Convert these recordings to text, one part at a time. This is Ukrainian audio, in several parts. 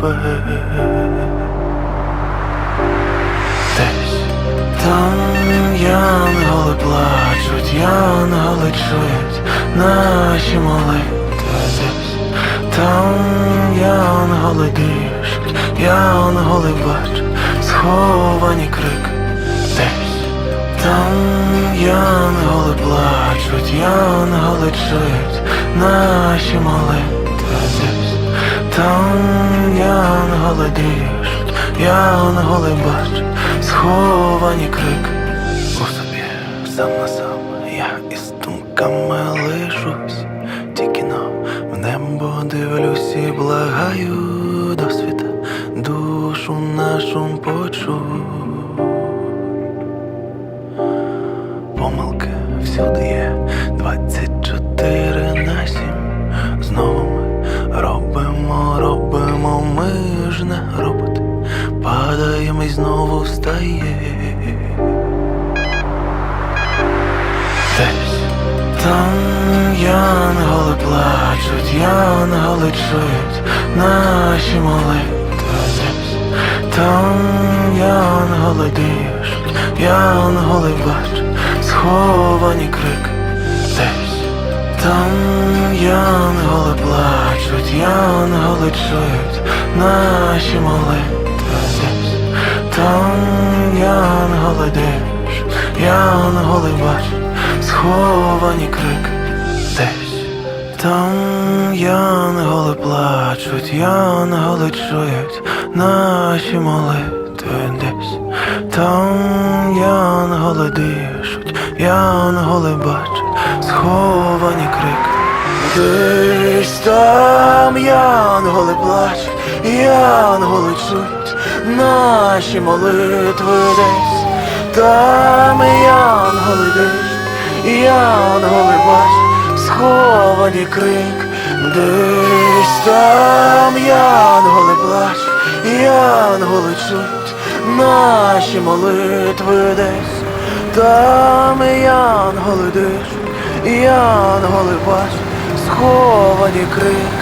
Десь. Там янголи плачуть, янголи чують наші молитви десь. Там янголи дишуть, янголи бачать сховані крик десь. Там янголи плачуть, янголи чують наші молитви там янголи дишуть, янголи бачать сховані крик у собі сам на сам я із думками лишусь, тільки но в небо дивлюсь і благаю до світа душу нашу почуй. Помилки всюди є 24 на встає Десь там янголи плачуть, янголи чують наші молитви. Десь там янголи дишуть, янголи бачать сховані крик десь там янголи плачуть, янголи чують наші молитви там янголи дишуть, янголи бачать сховані крик десь. Там янголи плачуть, янголи чують наші молитви десь. Там янголи дишуть, янголи бачать сховані крик. Десь. Там янголи плачуть, янголи чують наші молитви десь. Там янголи дишуть, янголи бачать сховані крик, десь там янголи плачуть, янголи чують наші молитви десь, там янголи дишуть, янголи бачать сховані крик.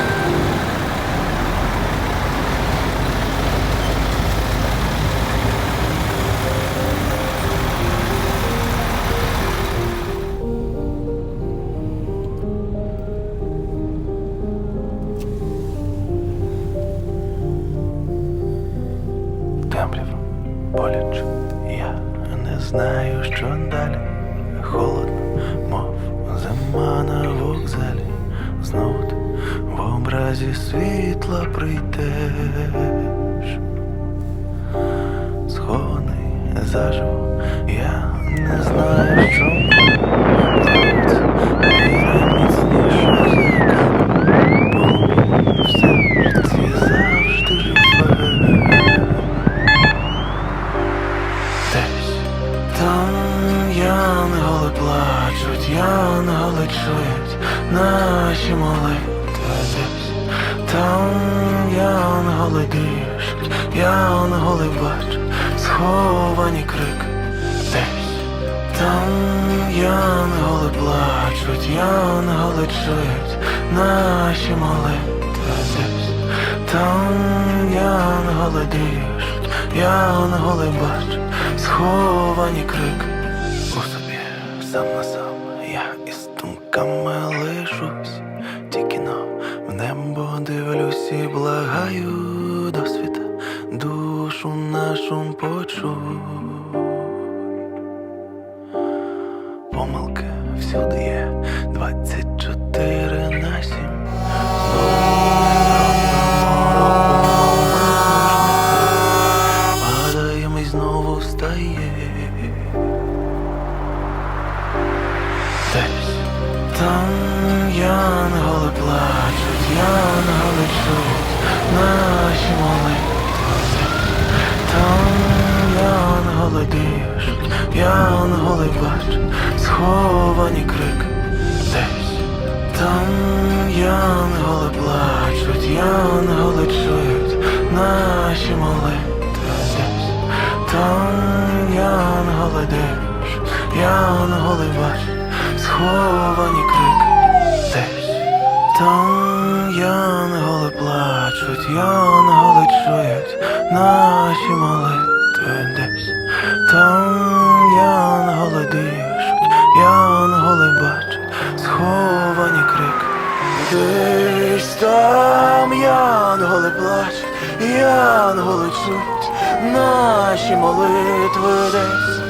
Там янголи плачуть, янголи чують наші молитви. Там янголи дишуть, янголи бачать сховані крик десь там янголи плачуть, янголи чують наші молитви. Десь там янголи дишуть, янголи бачать сховані крик. У собі сам на сам я із думками лишусь, тільки но в небо дивлюсь і благаю до світа душу нашу почуй. Помилки всюди є. 24 на Там янголи бач, сховані крик десь. Там янголи плачуть, янголи чують наші молитви десь. Там янголи дивиш, янголи бачать, сховані крик десь. Там янголи плачуть, янголи чують наші молитви десь. Там янголи дишуть, янголи бачать, сховані крик. Десь там янголи плачуть, янголи чують наші молитви десь.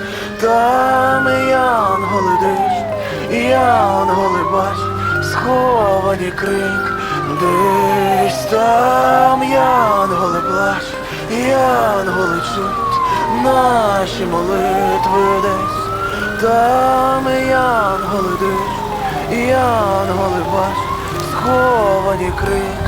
Там янголи дишуть, янголи бачать, сховані крик. Десь там янголи плачуть, янголи чують наші молитви десь. Там янголи і янголи баш, сховані крик.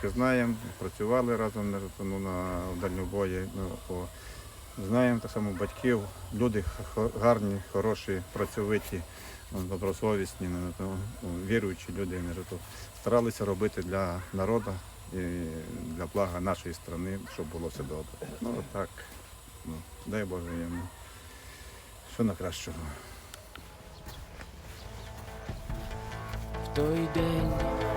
Трохи знаємо, працювали разом на, ну, на в дальнобої. Ну, знаємо так само батьків, люди гарні, хороші, працьовиті, ну, добросовісні, ну, ну, віруючі люди. Старалися робити для народу і для блага нашої країни, щоб було все добре. Ну так, ну, дай Боже йому. Що на кращого. В той день,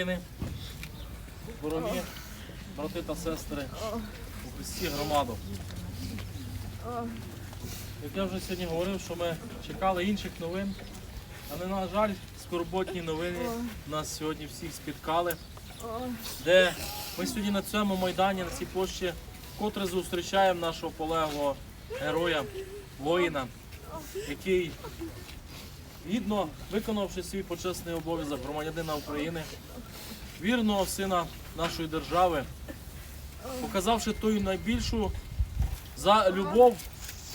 Воїни, дорогі брати та сестри Христі громаду. Як я вже сьогодні говорив, що ми чекали інших новин, але, на жаль, скорботні новини нас сьогодні всіх спіткали, де ми сьогодні на цьому майдані, на цій площі, вкотре зустрічаємо нашого полеглого героя, воїна, який гідно виконавши свій почесний обов'язок громадянина України, вірного сина нашої держави, показавши ту найбільшу за любов,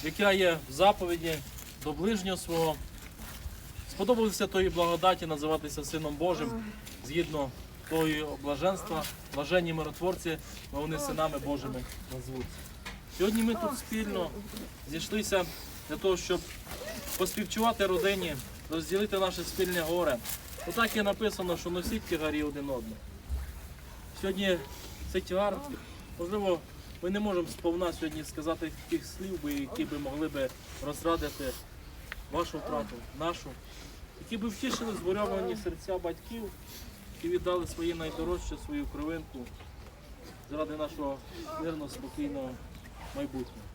яка є в заповіді до ближнього свого, сподобалося тої благодаті називатися Сином Божим згідно тої блаженства, блаженні миротворці, бо вони синами Божими назвуться. Сьогодні ми тут спільно зійшлися для того, щоб поспівчувати родині, розділити наше спільне горе. Отак є написано, що носіть тягарі один одного. Сьогодні цей тягар, можливо, ми не можемо сповна сьогодні сказати тих слів, які би могли би розрадити вашу втрату, нашу, які би втішили згорьовані серця батьків, які віддали свої найдорожче, свою кровинку заради нашого мирного, спокійного майбутнього.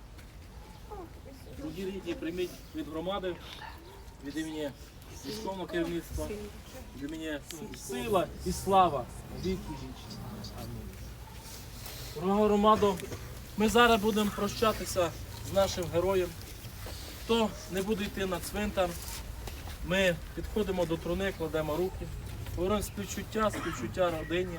Другі рідні, прийміть від громади, від імені військового керівництва, від імені сила і слава віки вічні. Дорога громадо, ми зараз будемо прощатися з нашим героєм. Хто не буде йти на цвинтар, ми підходимо до труни, кладемо руки, говоримо співчуття, співчуття родині.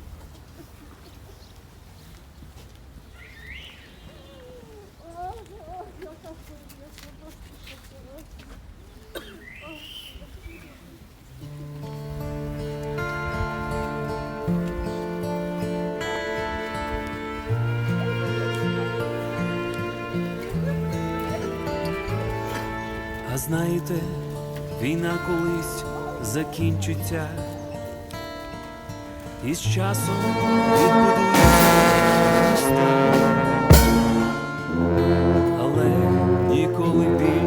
знаєте, війна колись закінчиться, і з часом відбудується. Але ніколи більше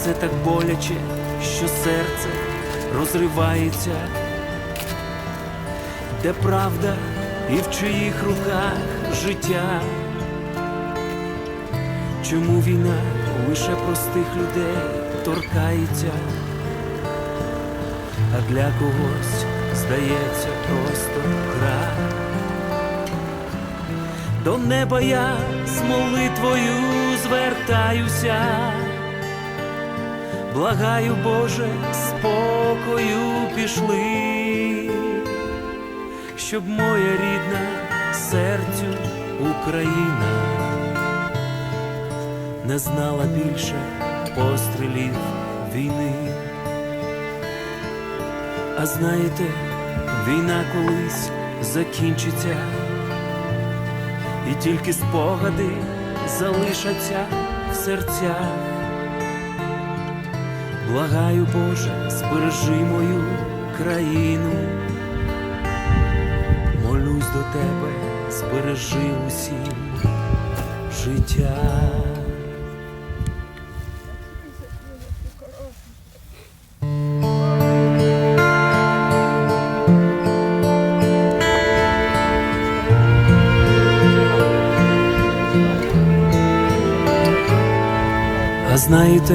все так боляче, що серце розривається, де правда і в чиїх руках життя. Чому війна лише простих людей торкається, а для когось здається просто гра. До неба я з молитвою звертаюся. Благаю, Боже, спокою пішли, щоб моя рідна серцю Україна не знала більше пострілів війни. А знаєте, війна колись закінчиться, і тільки спогади залишаться в серцях. Благаю, Боже, збережи мою країну, молюсь до Тебе, збережи усім життя. А знаєте,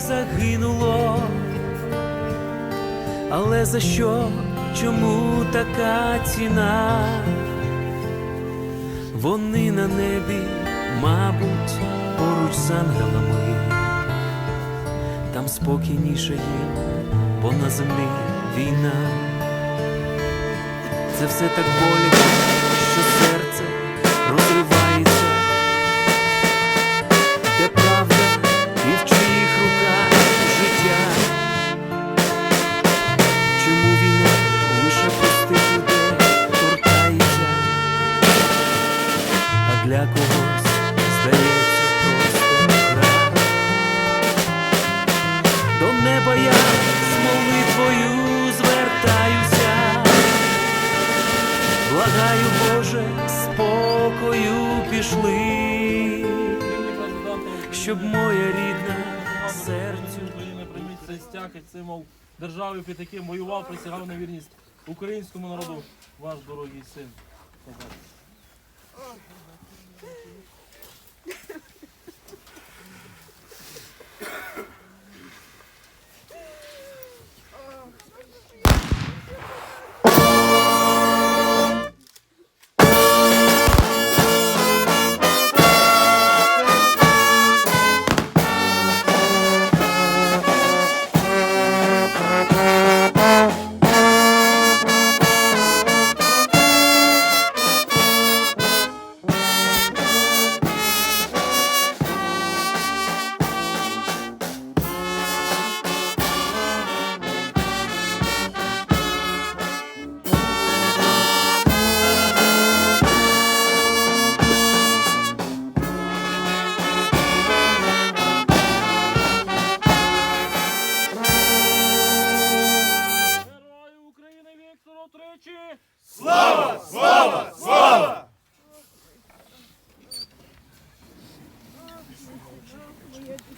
загинуло. Але за що, чому така ціна? Вони на небі, мабуть, поруч з ангелами, там спокійніше їм бо на землі війна. Це все так боляче, що серце розривається, держави, під яким воював, присягав на вірність українському народу, ваш дорогий син.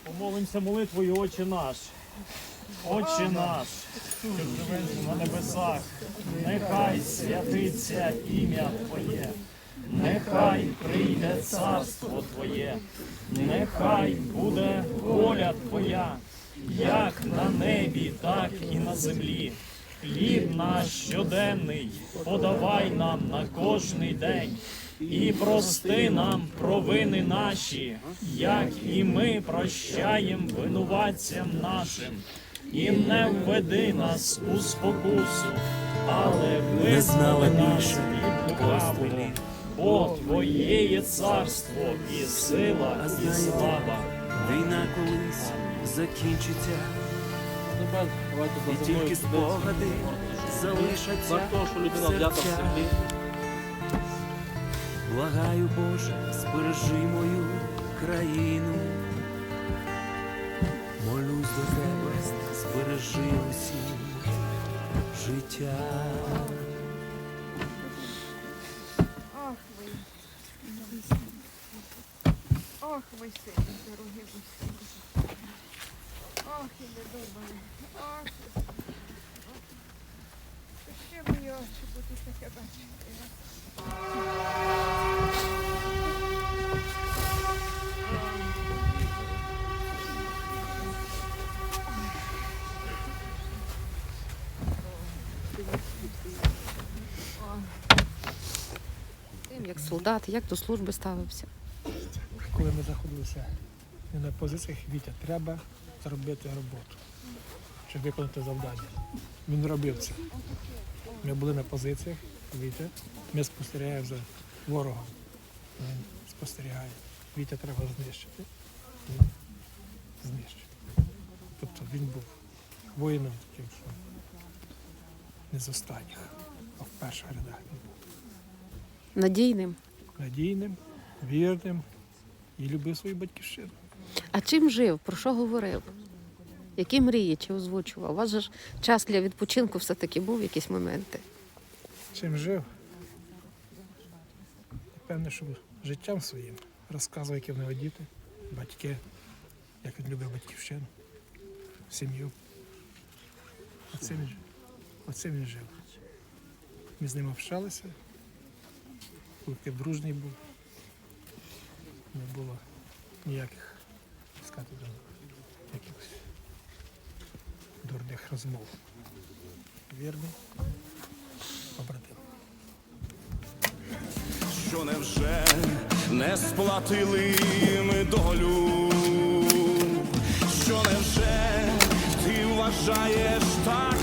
Помолимося молитвою Отче наш. Отче наш, що живеш на небесах, нехай святиться ім'я Твоє, нехай прийде царство Твоє, нехай буде воля Твоя, як на небі, так і на землі. Хліб наш щоденний подавай нам на кожний день. І прости нам провини наші, як і ми прощаємо винуватцям нашим, і не введи нас у спокусу, але визволи нас від лукавого. Бо Твоє є царство і сила, і слава. Війна колись закінчиться, Давайте і тільки спогади залишаться Так що людина в взята в землі. Благаю, Боже, збережи мою країну. Молюсь до тебе, збережи усім життя. Ах ви. Ох ви сильні, дорогі ви сильні. Ох, і недобрі. Ох. Ще мої очі будуть таке бачити. Тим, як солдат, як до служби ставився. коли ми знаходилися на позиціях, Вітя, треба зробити роботу, щоб виконати завдання. Він робив це. Ми були на позиціях, Вітя, ми спостерігаємо за ворогом. Він спостерігає. Вітя треба знищити. Він знищив. Тобто він був воїном таким, що не з останніх, а в перших рядах він був Надійним. надійним, вірним і любив свою батьківщину. А чим жив? Про що говорив? Які мрії чи озвучував? У вас ж час для відпочинку все-таки був якісь моменти. Чим жив? Певне, що життям своїм розказував, які в нього діти, батьки, як він любив батьківщину, сім'ю. Оцим, він- оцим він жив. Ми з ним общалися, колектив дружній був. Не було ніяких сказати, там, якихось дурних розмов. Вірний побратим. що невже не сплатили ми долю, що невже ти вважаєш та